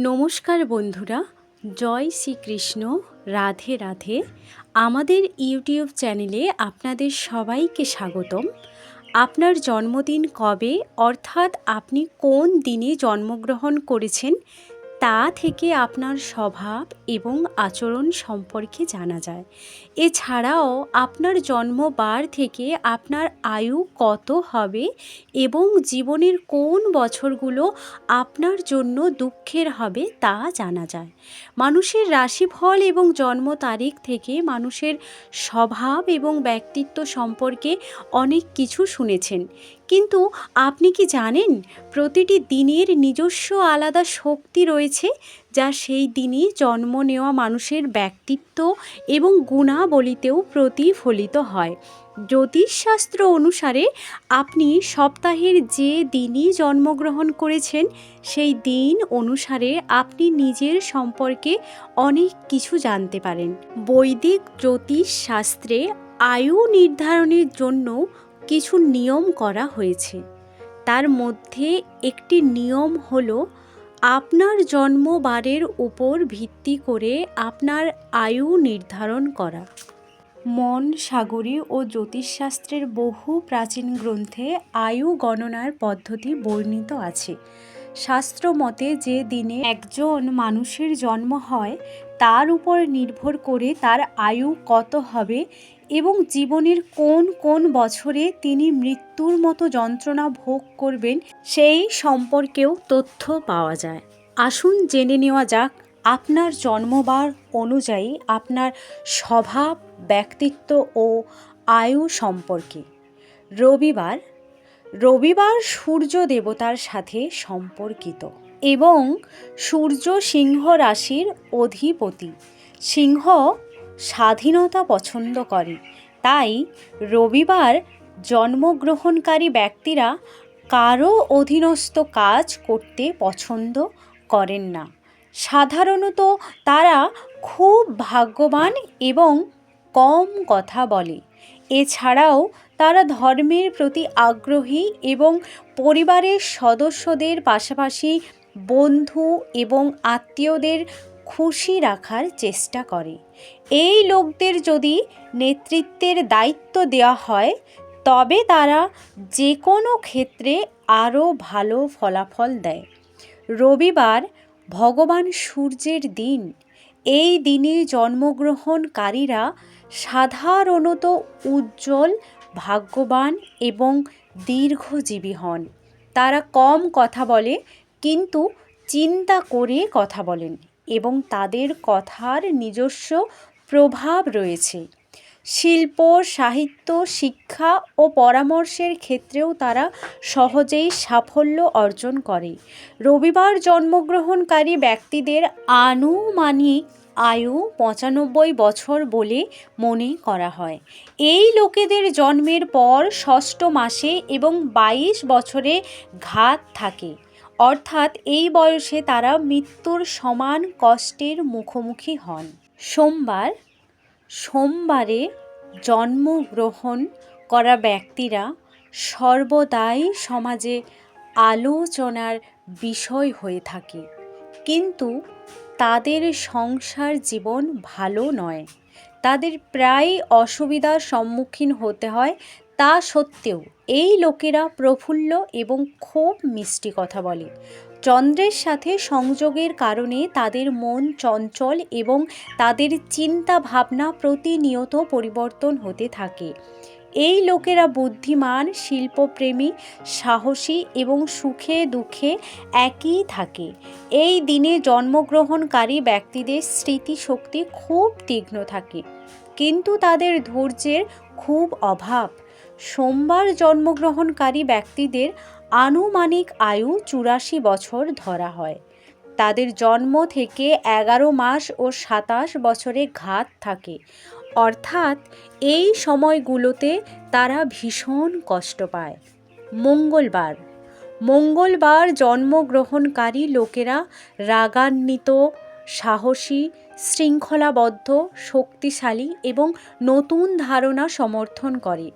নমস্কার বন্ধুরা, জয় শ্রীকৃষ্ণ, রাধে রাধে। আমাদের ইউটিউব চ্যানেলে আপনাদের সবাইকে স্বাগতম। আপনার জন্মদিন কবে, অর্থাৎ আপনি কোন দিনে জন্মগ্রহণ করেছেন তা থেকে আপনার স্বভাব এবং আচরণ সম্পর্কে জানা যায়। এছাড়াও আপনার জন্মবার থেকে আপনার আয়ু কত হবে এবং জীবনের কোন বছরগুলো আপনার জন্য দুঃখের হবে তা জানা যায়। মানুষের রাশিফল এবং জন্ম তারিখ থেকে মানুষের স্বভাব এবং ব্যক্তিত্ব সম্পর্কে অনেক কিছু শুনেছেন। কিন্তু আপনি কি জানেন প্রতিটি দিনের নিজস্ব আলাদা শক্তি রয়েছে যা সেই দিনই জন্ম নেওয়া মানুষের ব্যক্তিত্ব এবং গুণাবলিতেও প্রতিফলিত হয়? জ্যোতিষশাস্ত্র অনুসারে আপনি সপ্তাহের যে দিনই জন্মগ্রহণ করেছেন, সেই দিন অনুসারে আপনি নিজের সম্পর্কে অনেক কিছু জানতে পারেন। বৈদিক জ্যোতিষশাস্ত্রে আয়ু নির্ধারণের জন্য কিছু নিয়ম করা হয়েছে। তার মধ্যে একটি নিয়ম হলো, আপনার জন্মবারের উপর ভিত্তি করে আপনার আয়ু নির্ধারণ করা। মন, সাগরী ও জ্যোতিষশাস্ত্রের বহু প্রাচীন গ্রন্থে আয়ু গণনার পদ্ধতি বর্ণিত আছে। শাস্ত্র মতে যে দিনে একজন মানুষের জন্ম হয়, তার উপর নির্ভর করে তার আয়ু কত হবে এবং জীবনের কোন কোন বছরে তিনি মৃত্যুর মতো যন্ত্রণা ভোগ করবেন সেই সম্পর্কেও তথ্য পাওয়া যায়। আসুন জেনে নেওয়া যাক, আপনার জন্মবার অনুযায়ী আপনার স্বভাব, ব্যক্তিত্ব ও আয়ু সম্পর্কে। রবিবার রবিবার সূর্য দেবতার সাথে সম্পর্কিত এবং সূর্য সিংহ রাশির অধিপতি। সিংহ স্বাধীনতা পছন্দ করে। তাই রবিবার জন্মগ্রহণকারী ব্যক্তিরা কারও অধীনস্থ কাজ করতে পছন্দ করেন না। সাধারণত তারা খুব ভাগ্যবান এবং কম কথা বলে। এছাড়াও তারা ধর্মের প্রতি আগ্রহী এবং পরিবারের সদস্যদের পাশাপাশি বন্ধু এবং আত্মীয়দের খুশি রাখার চেষ্টা করে। এই লোকদের যদি নেতৃত্বের দায়িত্ব দেওয়া হয়, তবে তারা যে কোনো ক্ষেত্রে আরও ভালো ফলাফল দেয়। রবিবার ভগবান সূর্যের দিন। এই দিনে জন্মগ্রহণকারীরা সাধারণত উজ্জ্বল, ভাগ্যবান এবং দীর্ঘজীবী হন। তারা কম কথা বলে, কিন্তু চিন্তা করে কথা বলেন। এবং তাদের কথার নিজস্ব প্রভাব রয়েছে। শিল্প, সাহিত্য, শিক্ষা ও পরামর্শের ক্ষেত্রেও তারা সহজেই সাফল্য অর্জন করে। রবিবার জন্মগ্রহণকারী ব্যক্তিদের আনুমানিক আয়ু পঁচানব্বই বছর বলে মনে করা হয়। এই লোকেদের জন্মের পর ষষ্ঠ মাসে এবং বাইশ বছরে ঘাত থাকে। অর্থাৎ এই বয়সে তারা মৃত্যুর সমান কষ্টের মুখোমুখি হন। সোমবার, সোমবারে জন্মগ্রহণ করা ব্যক্তিরা সর্বদাই সমাজে আলোচনার বিষয় হয়ে থাকে। কিন্তু তাদের সংসার জীবন ভালো নয়। তাদের প্রায় অসুবিধার সম্মুখীন হতে হয় তা সত্ত্বেও এই লোকেরা প্রফুল্ল এবং খুব মিষ্টি কথা বলে। চন্দ্রের সাথে সংযোগের কারণে তাদের মন চঞ্চল এবং তাদের চিন্তা ভাবনা প্রতিনিয়ত পরিবর্তন হতে থাকে। এই লোকেরা বুদ্ধিমান, শিল্পপ্রেমী, সাহসী এবং সুখে দুঃখে একই থাকে। এই দিনে জন্মগ্রহণকারী ব্যক্তিদের স্মৃতিশক্তি খুব তীক্ষ্ণ থাকে। কিন্তু তাদের ধৈর্যের খুব অভাব। সোমবার জন্মগ্রহণকারী ব্যক্তিদের আনুমানিক আয়ু চুরাশি বছর ধরা হয়। তাদের জন্ম থেকে এগারো মাস ও সাতাশ বছরে ঘাত থাকে। অর্থাৎ এই সময়গুলোতে তারা ভীষণ কষ্ট পায়। মঙ্গলবার। মঙ্গলবার জন্মগ্রহণকারী লোকেরা রাগান্বিত, সাহসী, শৃঙ্খলাবদ্ধ, শক্তিশালী এবং নতুন ধারণা সমর্থন করে।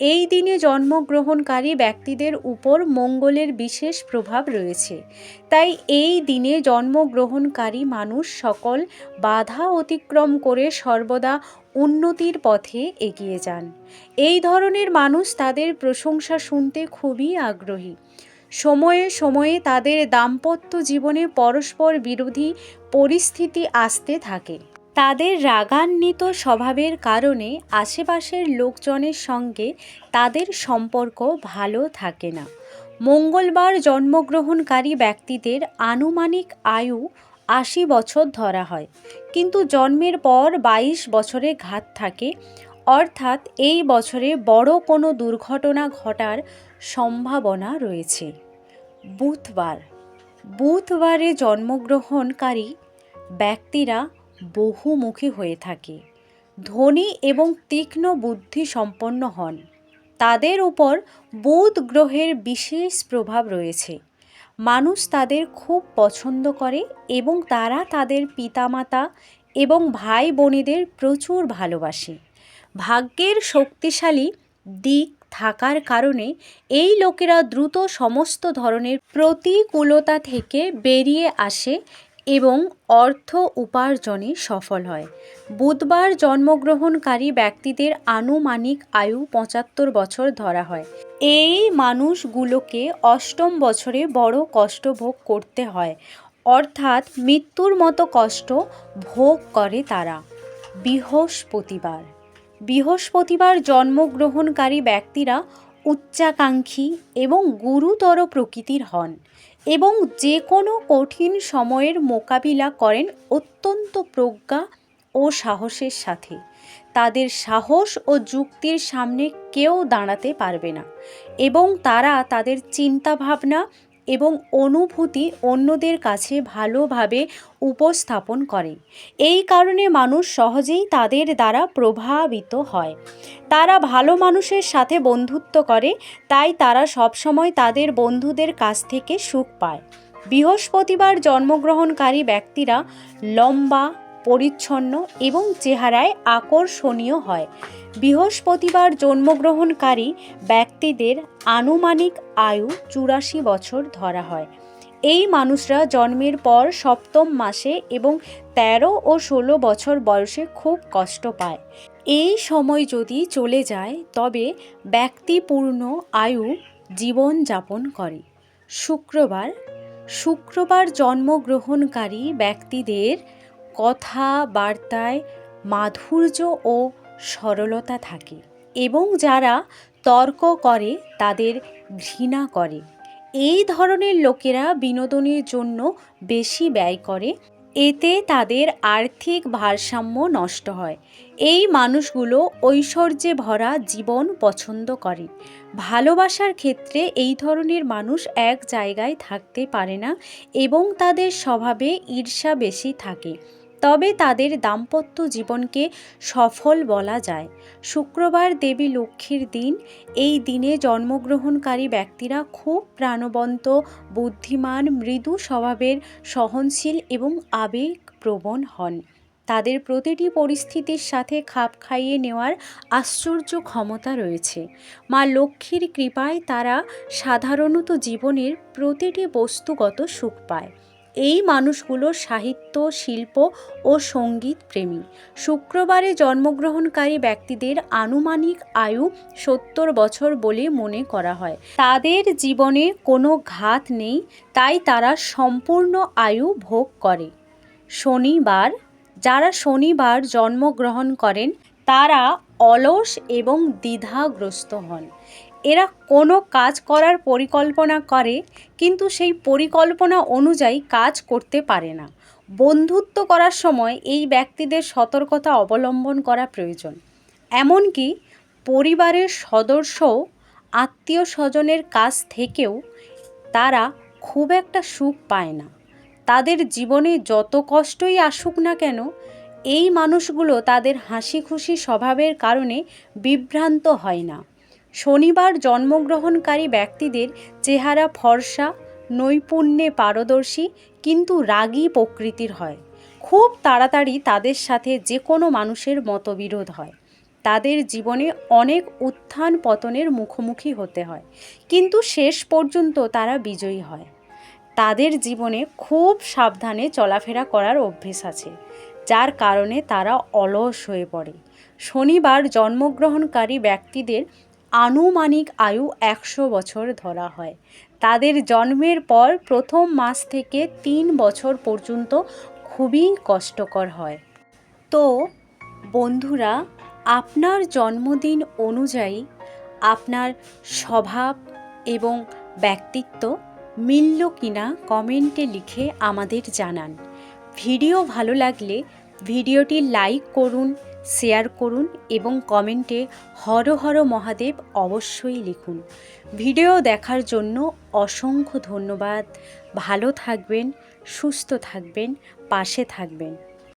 এই দিনে জন্মগ্রহণকারী ব্যক্তিদের উপর মঙ্গলের বিশেষ প্রভাব রয়েছে। তাই এই দিনে জন্মগ্রহণকারী মানুষ সকল বাধা অতিক্রম করে সর্বদা উন্নতির পথে এগিয়ে যান। এই ধরনের মানুষ তাদের প্রশংসা শুনতে খুবই আগ্রহী। সময়ে সময়ে তাদের দাম্পত্য জীবনে পরস্পর বিরোধী পরিস্থিতি আসতে থাকে। তাদের রাগান্বিত স্বভাবের কারণে আশেপাশের লোকজনের সঙ্গে তাদের সম্পর্ক ভালো থাকে না। মঙ্গলবার জন্মগ্রহণকারী ব্যক্তিদের আনুমানিক আয়ু আশি বছর ধরা হয়। কিন্তু জন্মের পর বাইশ বছরে ঘাত থাকে, অর্থাৎ এই বছরে বড় কোনো দুর্ঘটনা ঘটার সম্ভাবনা রয়েছে। বুধবার, বুধবারে জন্মগ্রহণকারী ব্যক্তিরা বহুমুখী হয়ে থাকে। ধনী এবং তীক্ষ্ণ বুদ্ধি সম্পন্ন হন। তাদের উপর বুধ গ্রহের বিশেষ প্রভাব রয়েছে। মানুষ তাদের খুব পছন্দ করে এবং তারা তাদের পিতামাতা এবং ভাই বোনেদের প্রচুর ভালোবাসে। ভাগ্যের শক্তিশালী দিক থাকার কারণে এই লোকেরা দ্রুত সমস্ত ধরনের প্রতিকূলতা থেকে বেরিয়ে আসে এবং অর্থ উপার্জনে সফল হয়। বুধবার জন্মগ্রহণকারী ব্যক্তিদের আনুমানিক আয়ু পঁচাত্তর বছর ধরা হয়। এই মানুষগুলোকে অষ্টম বছরে বড় কষ্ট ভোগ করতে হয়, অর্থাৎ মৃত্যুর মতো কষ্ট ভোগ করে তারা। বৃহস্পতিবার। বৃহস্পতিবার জন্মগ্রহণকারী ব্যক্তিরা উচ্চাকাঙ্ক্ষী এবং গুরুতর প্রকৃতির হন। এবং যে কোনো কঠিন সময়ের মোকাবিলা করেন অত্যন্ত প্রজ্ঞা ও সাহসের সাথে। তাদের সাহস ও যুক্তির সামনে কেউ দাঁড়াতে পারবে না এবং তারা তাদের চিন্তাভাবনা এবং অনুভূতি অন্যদের কাছে ভালোভাবে উপস্থাপন করে। এই কারণে মানুষ সহজেই তাদের দ্বারা প্রভাবিত হয়। তারা ভালো মানুষের সাথে বন্ধুত্ব করে, তাই তারা সবসময় তাদের বন্ধুদের কাছ থেকে সুখ পায়। বৃহস্পতিবার জন্মগ্রহণকারী ব্যক্তিরা লম্বা পরিচ্ছন্ন এবং চেহারায় আকর্ষণীয় হয়। বৃহস্পতিবার জন্মগ্রহণকারী ব্যক্তিদের আনুমানিক আয়ু চুরাশি বছর ধরা হয়। এই মানুষরা জন্মের পর সপ্তম মাসে এবং তেরো ও ষোলো বছর বয়সে খুব কষ্ট পায়। এই সময় যদি চলে যায়, তবে ব্যক্তিপূর্ণ আয়ু জীবন যাপন করে। শুক্রবার শুক্রবার জন্মগ্রহণকারী ব্যক্তিদের কথাবার্তায় মাধুর্য ও সরলতা থাকে এবং যারা তর্ক করে, তাদের ঘৃণা করে। এই ধরনের লোকেরা বিনোদনের জন্য বেশি ব্যয় করে। এতে তাদের আর্থিক ভারসাম্য নষ্ট হয়। এই মানুষগুলো ঐশ্বর্যে ভরা জীবন পছন্দ করে। ভালোবাসার ক্ষেত্রে এই ধরনের মানুষ এক জায়গায় থাকতে পারে না এবং তাদের স্বভাবে ঈর্ষা বেশি থাকে। তবে তাদের দাম্পত্য জীবনকে সফল বলা যায়। শুক্রবার দেবী লক্ষ্মীর দিন। এই দিনে জন্মগ্রহণকারী ব্যক্তিরা খুব প্রাণবন্ত, বুদ্ধিমান, মৃদু স্বভাবের, সহনশীল এবং আবেগপ্রবণ হন। তাদের প্রতিটি পরিস্থিতির সাথে খাপ খাইয়ে নেওয়ার আশ্চর্য ক্ষমতা রয়েছে। মা লক্ষ্মীর কৃপায় তারা সাধারণত জীবনের প্রতিটি বস্তুগত সুখ পায়। এই মানুষগুলো সাহিত্য, শিল্প ও সংগীত প্রেমী। শুক্রবারে জন্মগ্রহণকারী ব্যক্তিদের আনুমানিক আয়ু সত্তর বছর বলে মনে করা হয়। তাদের জীবনে কোনো ঘাত নেই, তাই তারা সম্পূর্ণ আয়ু ভোগ করে। শনিবার, যারা শনিবার জন্মগ্রহণ করেন, তারা অলস এবং দ্বিধাগ্রস্ত হন। এরা কোনো কাজ করার পরিকল্পনা করে, কিন্তু সেই পরিকল্পনা অনুযায়ী কাজ করতে পারে না। বন্ধুত্ব করার সময় এই ব্যক্তিদের সতর্কতা অবলম্বন করা প্রয়োজন। এমনকি পরিবারের সদস্যও আত্মীয় স্বজনের কাছ থেকেও তারা খুব একটা সুখ পায় না। তাদের জীবনে যত কষ্টই আসুক না কেন, এই মানুষগুলো তাদের হাসি খুশি স্বভাবের কারণে বিভ্রান্ত হয় না। শনিবার জন্মগ্রহণকারী ব্যক্তিদের চেহারা ফর্সা, নৈপুণ্যে পারদর্শী কিন্তু রাগী প্রকৃতির হয়। খুব তাড়াতাড়ি তাদের সাথে যে কোনো মানুষের মতবিরোধ হয়। তাদের জীবনে অনেক উত্থান পতনের মুখোমুখি হতে হয়, কিন্তু শেষ পর্যন্ত তারা বিজয়ী হয়। তাদের জীবনে খুব সাবধানে চলাফেরা করার অভ্যেস আছে, যার কারণে তারা অলস হয়ে পড়ে। শনিবার জন্মগ্রহণকারী ব্যক্তিদের আনুমানিক আয়ু একশো বছর ধরা হয়। তাদের জন্মের পর প্রথম মাস থেকে তিন বছর পর্যন্ত খুবই কষ্টকর হয়। তো, বন্ধুরা, আপনার জন্মদিন অনুযায়ী আপনার স্বভাব এবং ব্যক্তিত্ব মিলল কিনা কমেন্টে লিখে আমাদের জানান। ভিডিও ভালো লাগলে ভিডিওটি লাইক করুন শেয়ার করুন এবং কমেন্টে হর হর মহাদেব অবশ্যই লিখুন। ভিডিও দেখার জন্য অসংখ্য ধন্যবাদ। ভালো থাকবেন, সুস্থ থাকবেন, পাশে থাকবেন।